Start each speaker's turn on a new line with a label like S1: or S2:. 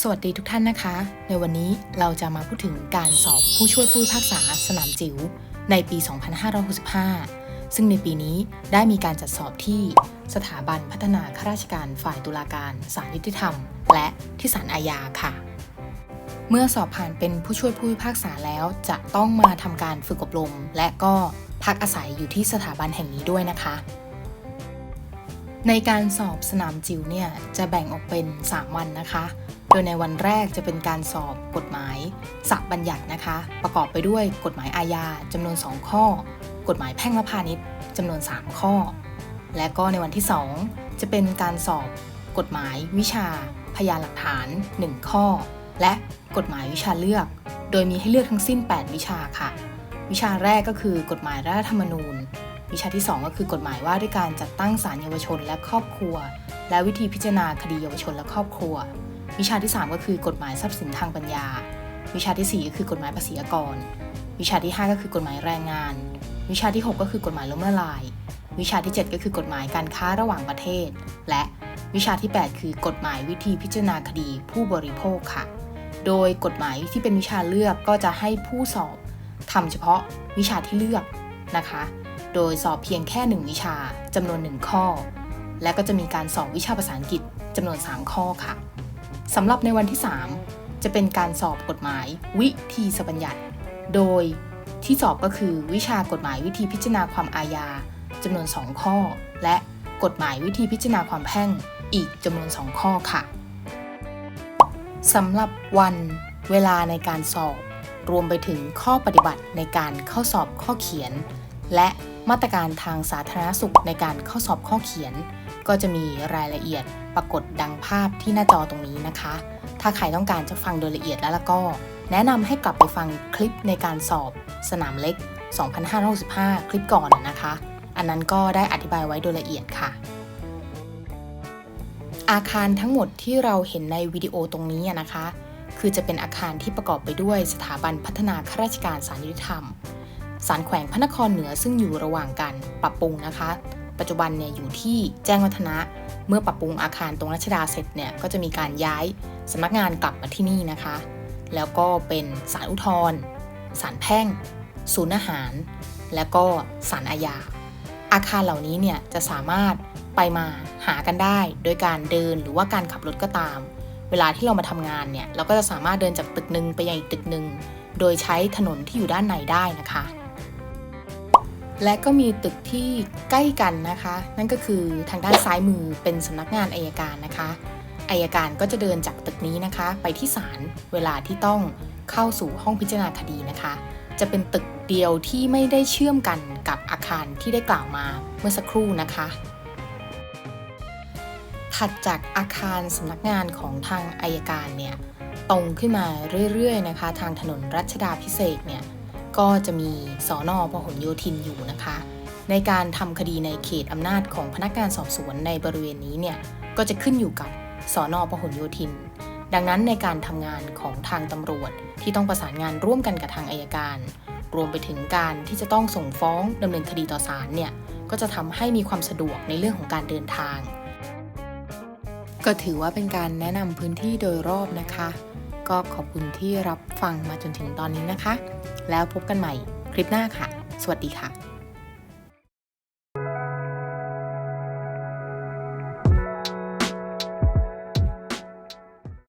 S1: สวัสดีทุกท่านนะคะ ในวันนี้เราจะมาพูดถึงการสอบผู้ช่วยผู้พิพากษาสนามจิ๋วในปี 2565 ซึ่งในปีนี้ได้มีการจัดสอบที่สถาบันพัฒนาข้าราชการฝ่ายตุลาการศาลยุติธรรม และที่ศาลอาญาค่ะ เมื่อสอบผ่านเป็นผู้ช่วยผู้พิพากษาแล้วจะต้องมาทำการฝึกอบรม และก็พักอาศัยอยู่ที่สถาบันแห่งนี้ด้วยนะคะในการสอบสนามจิ๋วเนี่ยจะแบ่งออกเป็น 3 วันนะคะ โดยในวันแรกจะเป็นการสอบกฎหมายสับบัญญัตินะคะ ประกอบไปด้วยกฎหมายอาญาจำนวน 2 ข้อ กฎหมายแพ่งและพาณิชย์จำนวน 3 ข้อ และก็ในวันที่ 2 จะเป็นการสอบกฎหมายวิชา พยานหลักฐาน 1 ข้อ และกฎหมายวิชาเลือก โดยมีให้เลือกทั้งสิ้น 8 วิชาค่ะ วิชาแรกก็คือกฎหมายรัฐธรรมนูญ วิชาที่ 2 ก็คือกฎหมายว่าด้วยการจัดตั้งศาลเยาวชนและครอบครัว และวิธีพิจารณาคดีเยาวชนและครอบครัว วิชาที่ 3 ก็คือกฎหมายทรัพย์สินทางปัญญา วิชาทีสี่ 4 ก็คือกฎหมายภาษีอากร วิชาที่ 5 ก็คือกฎหมายแรงงาน วิชาที่ 6 ก็คือกฎหมายล้มละลาย วิชาที่ 7 ก็คือกฎหมายการค้าระหว่างประเทศ และวิชาที่ 8 คือกฎหมายวิธีพิจารณาคดีผู้บริโภคค่ะ โดยกฎหมายที่เป็นวิชาเลือกก็จะให้ผู้สอบทำเฉพาะวิชาที่เลือกนะคะ โดยสอบเพียงแค่ 1 วิชาจำนวน 1 ข้อ และก็จะมีการสอบวิชาภาษาอังกฤษจำนวน 3 ข้อค่ะ สำหรับในวันที่ 3 จะเป็นการสอบกฎหมายวิธีสบัญญัติ โดยที่สอบก็คือวิชากฎหมายวิธีพิจารณาความอาญาจำนวน 2 ข้อ และกฎหมายวิธีพิจารณาความแพ่งอีกจำนวน 2 ข้อค่ะสำหรับวันเวลาในการสอบ รวมไปถึงข้อปฏิบัติในการเข้าสอบข้อเขียน และมาตรการทางสาธารณสุขในการเข้าสอบข้อเขียน ก็จะมีรายละเอียดปรากฏดังภาพที่หน้าจอตรงนี้นะคะ ถ้าใครต้องการจะฟังโดยละเอียดแล้วล้วก็ แนะนำให้กลับไปฟังคลิปในการสอบสนามเล็ก 2565 คลิปก่อนนะคะ อันนั้นก็ได้อธิบายไว้โดยละเอียดค่ะ อาคารทั้งหมดที่เราเห็นในวิดีโอตรงนี้นะคะ คือจะเป็นอาคารที่ประกอบไปด้วยสถาบันพัฒนาข้าราชการศาลยุติธรรมศาลแขวงพระนครเหนือซึ่งอยู่ระหว่างการปรับปรุงนะคะ ปัจจุบันเนี่ยอยู่ที่แจ้งวัฒนะ เมื่อปรับปรุงอาคารตรงรัชดาเสร็จเนี่ยก็จะมีการย้ายสำนักงานกลับมาที่นี่นะคะ แล้วก็เป็นศาลอุทธรณ์ศาลแพ่ง ศูนย์อาหาร และก็ศาลอาญา อาคารเหล่านี้เนี่ยจะสามารถไปมาหากันได้ โดยการเดินหรือว่าการขับรถก็ตาม เวลาที่เรามาทำงานเนี่ยเราก็จะสามารถเดินจากตึกหนึ่งไปยังอีกตึกหนึ่งโดยใช้ถนนที่อยู่ด้านในได้นะคะ และก็มีตึกที่ใกล้กันนะคะ นั่นก็คือทางด้านซ้ายมือเป็นสำนักงานอายการนะคะอายการก็จะเดินจากตึกนี้นะคะ ไปที่ศาลเวลาที่ต้องเข้าสู่ห้องพิจารณาคดีนะคะ จะเป็นตึกเดียวที่ไม่ได้เชื่อมกันกับอาคารที่ได้กล่าวมาเมื่อสักครู่นะคะ ถัดจากอาคารสำนักงานของทางอายการเนี่ยตรงขึ้นมาเรื่อยๆนะคะ ทางถนนรัชดาพิเศษเนี่ย ก็จะมีสอนอพหลโยธินอยู่นะคะ ในการทำคดีในเขตอำนาจของพนักงานสอบสวนในบริเวณนี้เนี่ยก็จะขึ้นอยู่กับสอนอพหลโยธิน ดังนั้นในการทำงานของทางตำรวจที่ต้องประสานงานร่วมกันกับทางอายการ รวมไปถึงการที่จะต้องส่งฟ้องดำเนินคดีต่อศาลเนี่ยก็จะทำให้มีความสะดวกในเรื่องของการเดินทาง ก็ถือว่าเป็นการแนะนำพื้นที่โดยรอบนะคะ ก็ขอบคุณที่รับฟังมาจนถึงตอนนี้นะคะ แล้วพบกันใหม่คลิปหน้าค่ะ สวัสดีค่ะ